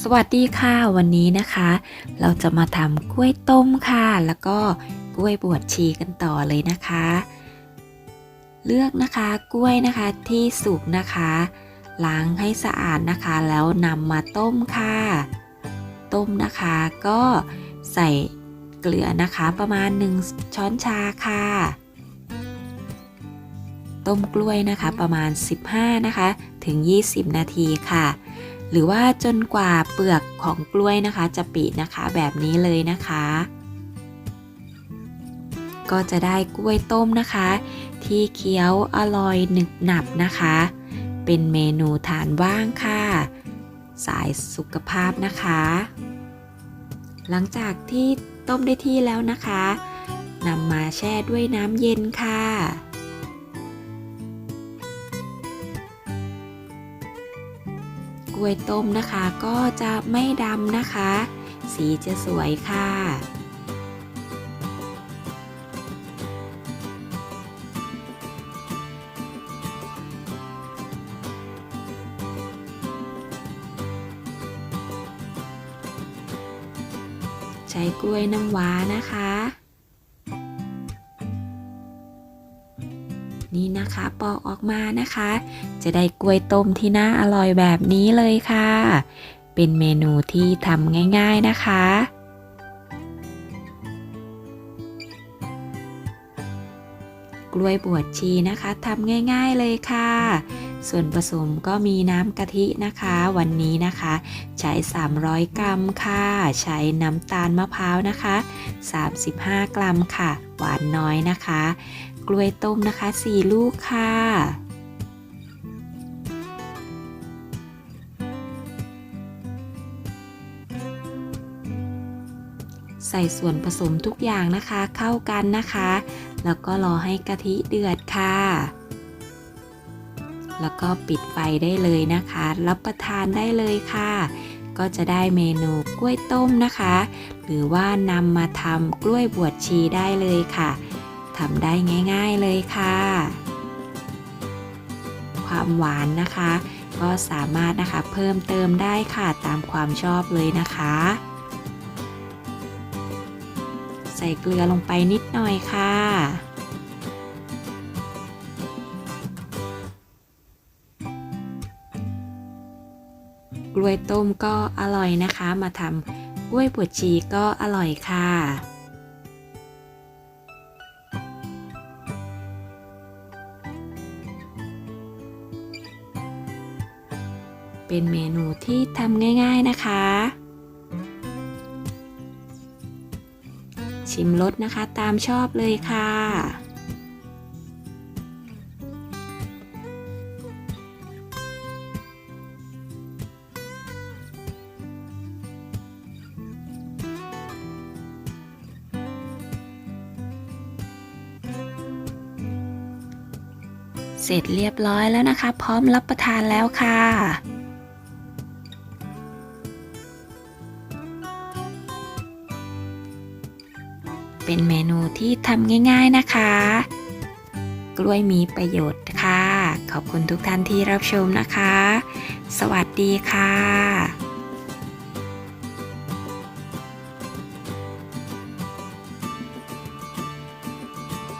สวัสดีค่ะวันนี้นะคะ เราจะมาทำกล้วยต้มค่ะ แล้วก็กล้วยบวชชีกันต่อเลยนะคะ เลือกนะคะกล้วยนะคะที่สุกนะคะล้างให้สะอาดนะคะ แล้วนำมาต้มค่ะ ต้มนะคะก็ใส่เกลือนะคะประมาณ 1 ช้อนชาค่ะ ต้มกล้วยนะคะประมาณ 15 นะคะ ถึง 20 นาทีค่ะ หรือว่าจนกว่าเปลือกของกล้วยนะคะ จะปินะคะแบบนี้เลยนะคะ ก็จะได้กล้วยต้มนะคะ ที่เคี้ยวอร่อยหนึบหนับนะคะ เป็นเมนูทานว่างค่ะ สายสุขภาพนะคะ หลังจากที่ต้มได้ที่แล้วนะคะนำมาแช่ด้วยน้ำเย็นค่ะ กล้วยต้มนะคะก็จะไม่ดำนะคะ สีจะสวยค่ะ ใช้กล้วยน้ำว้านะคะ นี่นะคะปอกออกมานะคะ จะได้กล้วยต้มที่น่าอร่อยแบบนี้เลยค่ะ เป็นเมนูที่ทำง่ายๆนะคะกล้วยบวชชีนะคะทำง่ายๆเลยค่ะ ส่วนผสมก็มีน้ำกะทินะคะ วันนี้นะคะ ใช้ 300 กรัมค่ะ ใช้น้ำตาลมะพร้าวนะคะ 35 กรัมค่ะ หวานน้อยนะคะ กล้วยต้มนะคะ 4 ลูกค่ะ ใส่ส่วนผสมทุกอย่างนะคะเข้ากันนะคะ แล้วก็รอให้กะทิเดือดค่ะ แล้วก็ปิดไฟได้เลยนะคะ รับประทานได้เลยค่ะก็จะได้เมนูกล้วยต้มนะคะ หรือว่านำมาทำกล้วยบวชชีได้เลยค่ะำได้ง่าย ๆเลยค่ะ ความหวานนะคะ ก็สามารถนะคะเพิ่มเติมได้ค่ะตามความชอบเลยนะคะ ใส่เกลือลงไปนิดหน่อยค่ะกล้วยต้มก็อร่อยนะคะ มาทำกล้วยบวชชีก็อร่อยค่ะ เป็นเมนูที่ทำง่าย ๆนะคะ ชิมรสนะคะตามชอบเลยค่ะเสร็จเรียบร้อยแล้วนะคะ พร้อมรับประทานแล้วค่ะ เป็นเมนูที่ทำง่ายๆนะคะ กล้วยมีประโยชน์ค่ะ ขอบคุณทุกท่านที่รับชมนะคะ สวัสดีค่ะ